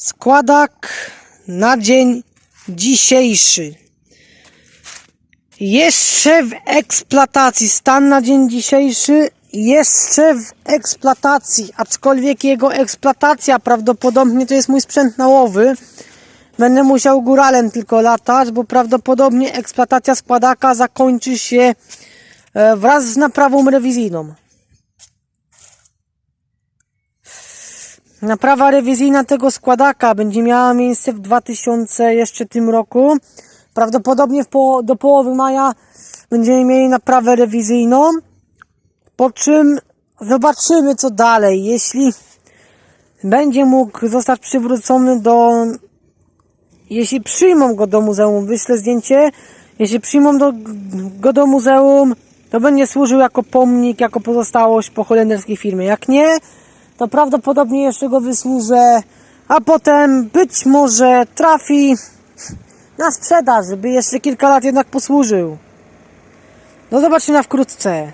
Składak na dzień dzisiejszy. Jeszcze w eksploatacji. Stan na dzień dzisiejszy jeszcze w eksploatacji. Aczkolwiek jego eksploatacja prawdopodobnie to jest mój sprzęt nałowy. Będę musiał góralem tylko latać, bo prawdopodobnie eksploatacja składaka zakończy się e, wraz z naprawą rewizyjną. Naprawa rewizyjna tego składaka będzie miała miejsce w 2000 jeszcze tym roku. Prawdopodobnie po, do połowy maja będziemy mieli naprawę rewizyjną. Po czym zobaczymy co dalej. Jeśli będzie mógł zostać przywrócony do. Jeśli przyjmą go do muzeum, wyślę zdjęcie. Jeśli przyjmą do, go do muzeum, to będzie służył jako pomnik, jako pozostałość po holenderskiej firmie. Jak nie, to prawdopodobnie jeszcze go wysłużę, a potem być może trafi na sprzedaż, żeby jeszcze kilka lat jednak posłużył. Do zobaczenia wkrótce.